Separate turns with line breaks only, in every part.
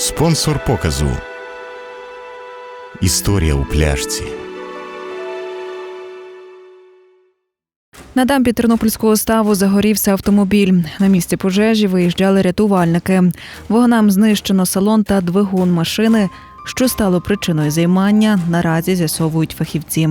Спонсор показу. Історія у пляшці.
На дамбі Тернопільського ставу загорівся автомобіль. На місці пожежі виїжджали рятувальники. Вогнам знищено салон та двигун машини. Що стало причиною займання, наразі з'ясовують фахівці.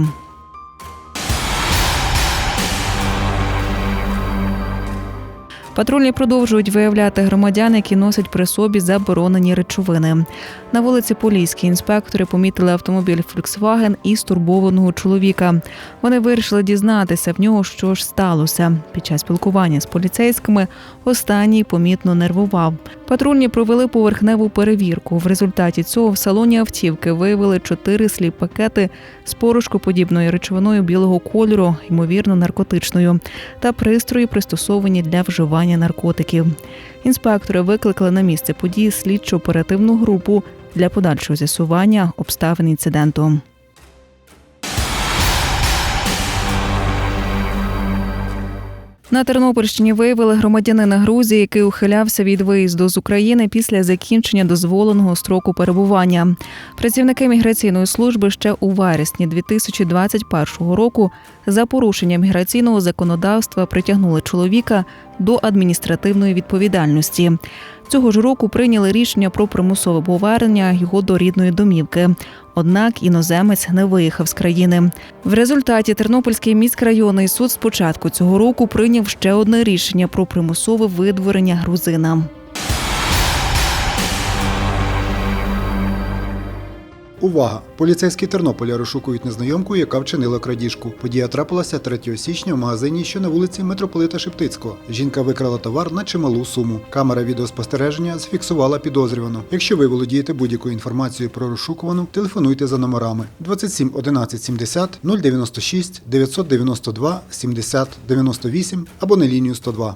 Патрульні продовжують виявляти громадян, які носять при собі заборонені речовини. На вулиці Поліській інспектори помітили автомобіль Volkswagen і стурбованого чоловіка. Вони вирішили дізнатися в нього, що ж сталося. Під час спілкування з поліцейськими останній помітно нервував. Патрульні провели поверхневу перевірку. В результаті цього в салоні автівки виявили чотири сліп пакети з порошкоподібною речовиною білого кольору, ймовірно, наркотичною, та пристрої, пристосовані для вживання наркотиків. Інспектори викликали на місце події слідчо-оперативну групу для подальшого з'ясування обставин інциденту. На Тернопільщині виявили громадянина Грузії, який ухилявся від виїзду з України після закінчення дозволеного строку перебування. Працівники міграційної служби ще у вересні 2021 року за порушення міграційного законодавства притягнули чоловіка до адміністративної відповідальності. Цього ж року прийняли рішення про примусове повернення його до рідної домівки. Однак іноземець не виїхав з країни. В результаті Тернопільський міськрайонний суд спочатку цього року прийняв ще одне рішення про примусове видворення грузина.
Увага! Поліцейські Тернополя розшукують незнайомку, яка вчинила крадіжку. Подія трапилася 3 січня в магазині, що на вулиці Митрополита Шептицького. Жінка викрала товар на чималу суму. Камера відеоспостереження зафіксувала підозрювану. Якщо ви володієте будь-якою інформацією про розшукувану, телефонуйте за номерами 27 11 70 096 992 70 98 або на лінію 102.